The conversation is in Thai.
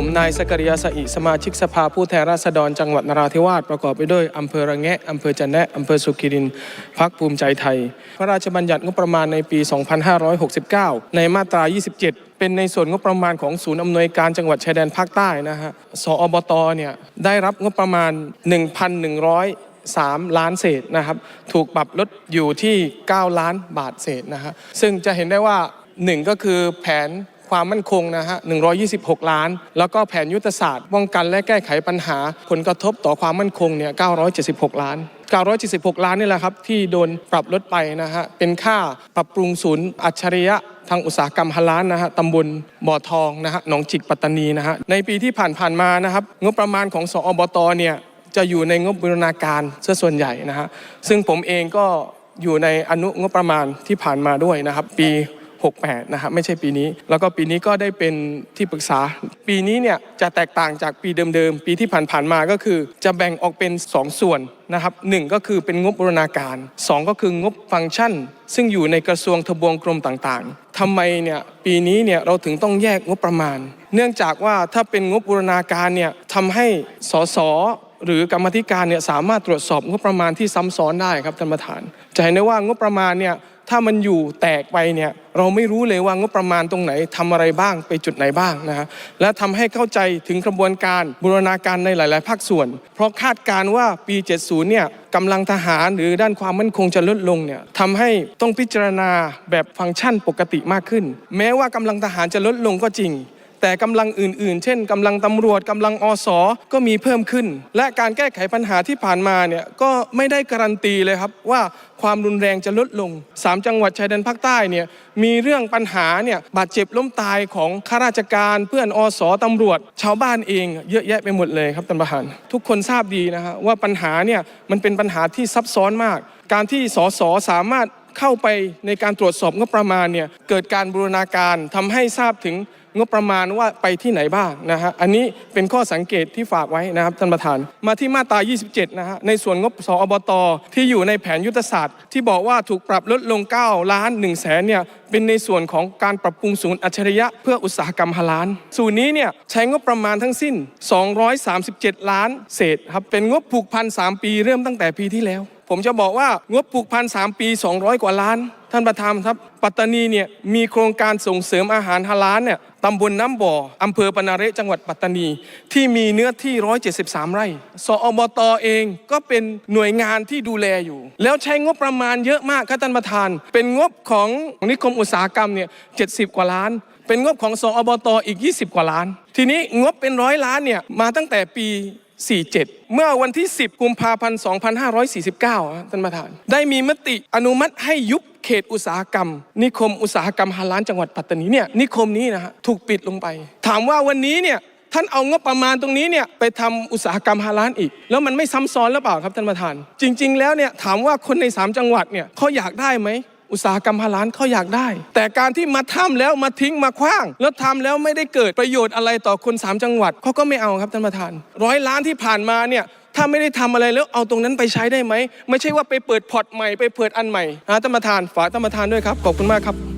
ผมนายสกริยาสอิสมาชิกสภาผู้แทนราษฎรจังหวัดนราธิวาสประกอบไปด้วยอำเภอระแงะอำเภอจะแนะอำเภอสุขิรินพักภูมิใจไทย พระราชบัญญัติงบประมาณในปี 2569 ในมาตรา 27 เป็นในส่วนงบประมาณของศูนย์อำนวยการจังหวัดชายแดนภาคใต้นะฮะสอบตเนี่ยได้รับงบประมาณ 1,100 3 ล้านเศษนะครับ ถูกปรับลดอยู่ที่ 9 ล้านบาทเศษนะฮะซึ่งจะเห็นได้ว่า 1 ก็คือแผน ความมั่นคงนะฮะ 126 ล้าน แล้วก็แผนยุทธศาสตร์ป้องกันและแก้ไขปัญหา ผลกระทบต่อความมั่นคงเนี่ย 976 ล้าน 976 ล้านนี่แหละครับ ที่โดนปรับลดไปนะฮะ เป็นค่าปรับปรุงศูนย์อัจฉริยะทางอุตสาหกรรมฮาล้านนะฮะตำบลบ่อทองนะฮะหนองจิกปัตตานีนะฮะ ในปีที่ผ่านๆมานะครับงบประมาณของสอบตเนี่ยจะอยู่ในงบบูรณาการเสียส่วนใหญ่นะฮะซึ่งผมเองก็อยู่ในอนุงบประมาณที่ผ่านมาด้วยนะครับ ปี 68นะฮะไม่ใช่ปีนี้ แล้วก็ปีนี้ก็ได้เป็นที่ปรึกษา ปีนี้เนี่ยจะแตกต่างจากปีเดิมๆ ปีที่ผ่านๆมาก็คือ จะแบ่งออกเป็น 2 ส่วนนะครับหนึ่งก็คือเป็นงบบูรณาการ 2 ก็คืองบฟังก์ชัน ซึ่งอยู่ในกระทรวงทบวงกรมต่างๆทำไมเนี่ยปีนี้เนี่ยเราถึงต้องแยกงบประมาณ เนื่องจากว่าถ้าเป็นงบบูรณาการเนี่ยทำให้สสหรือกรรมธิการเนี่ยสามารถตรวจสอบงบประมาณที่ซ้ำซ้อนได้ครับท่านประธาน จะเห็นได้ว่างบประมาณเนี่ย ถ้ามันอยู่แตกไปเนี่ยเราไม่รู้เลยว่างบประมาณตรงไหนทำอะไรบ้างไปจุดไหนบ้างนะฮะและทำให้เข้าใจถึงกระบวนการบูรณาการในหลาย ๆ ภาคส่วน เพราะคาดการณ์ว่าปี 70 เนี่ยกำลังทหารหรือด้านความมั่นคงจะลดลงเนี่ยทำให้ต้องพิจารณาแบบฟังก์ชันปกติมากขึ้น แม้ว่ากำลังทหารจะลดลงก็จริง แต่กำลังอื่น ๆ เช่นกำลังตำรวจกำลังอสก็มีเพิ่มขึ้น และการแก้ไขปัญหาที่ผ่านมาเนี่ยก็ไม่ได้การันตีเลยครับว่าความรุนแรงจะลดลง 3 จังหวัดชายแดนภาคใต้เนี่ยมีเรื่องปัญหาเนี่ยบาดเจ็บล้มตายของข้าราชการเพื่อนอสตำรวจ ชาวบ้านเองเยอะแยะไปหมดเลยครับท่านประธาน ทุกคนทราบดีนะฮะว่าปัญหาเนี่ยมันเป็นปัญหาที่ซับซ้อนมาก การที่สสสามารถเข้าไปในการตรวจสอบงบประมาณเนี่ยเกิดการบูรณาการทำให้ทราบถึง งบประมาณว่าไปที่ไหนบ้างนะฮะอันนี้เป็นข้อสังเกตที่ฝากไว้นะครับท่านประธาน มาที่มาตรา 27 นะฮะในส่วนงบสอบตที่อยู่ในแผนยุทธศาสตร์ ที่บอกว่าถูกปรับลดลง 9 ล้าน1แสนเนี่ยเป็นในส่วนของการปรับปรุงศูนย์อัจฉริยะเพื่ออุตสาหกรรมฮาลานศูนย์นี้เนี่ยใช้งบประมาณทั้งสิ้น 237 ล้านเศษครับเป็นงบผูกพัน 3 ปีเริ่มตั้งแต่ปีที่แล้ว ผมจะบอกว่างบผูกพัน3ปี 200 กว่าล้าน ท่านประธานครับ ปัตตานีเนี่ยมีโครงการส่งเสริมอาหารฮาลาลเนี่ยตำบลน้ำบ่ออำเภอปนาเรจังหวัดปัตตานี ที่มีเนื้อที่ 173 ไร่ สอบตอเองก็เป็นหน่วยงานที่ดูแลอยู่ แล้วใช้งบประมาณเยอะมากครับท่านประธาน เป็นงบของนิคมอุตสาหกรรมเนี่ย70 กว่าล้านเป็นงบของสอบตอีก 20 กว่าล้าน ทีนี้งบเป็นร้อยล้านเนี่ยมาตั้งแต่ปี 47 เมื่อวันที่ 10 กุมภาพันธ์ 2549 ท่านประธาน ได้มีมติอนุมัติให้ยุบเขตอุตสาหกรรม นิคมอุตสาหกรรมฮาลานจังหวัดปัตตานีเนี่ยนิคมนี้นะฮะถูกปิดลงไป ถามว่าวันนี้เนี่ยท่านเอางบประมาณตรงนี้เนี่ยไปทำอุตสาหกรรมฮาลานอีก แล้วมันไม่ซ้ำซ้อนหรือเปล่าครับท่านประธาน จริง ๆ แล้วเนี่ยถามว่าคนใน 3 จังหวัดเนี่ยเขาอยากได้ไหม อุตสาหกรรมพาลานเขาอยากได้ แต่การที่มาทำแล้วมาทิ้งมาคว้าง แล้วทำแล้วไม่ได้เกิดประโยชน์อะไรต่อคนสามจังหวัดเขาก็ไม่เอาครับท่านประธานร้อยล้านที่ผ่านมาเนี่ยถ้าไม่ได้ทำอะไรแล้วเอาตรงนั้นไปใช้ได้ไหม ไม่ใช่ว่าไปเปิดพอร์ตใหม่ไปเปิดอันใหม่ฮะท่านประธานฝากท่านประธานด้วยครับขอบคุณมากครับ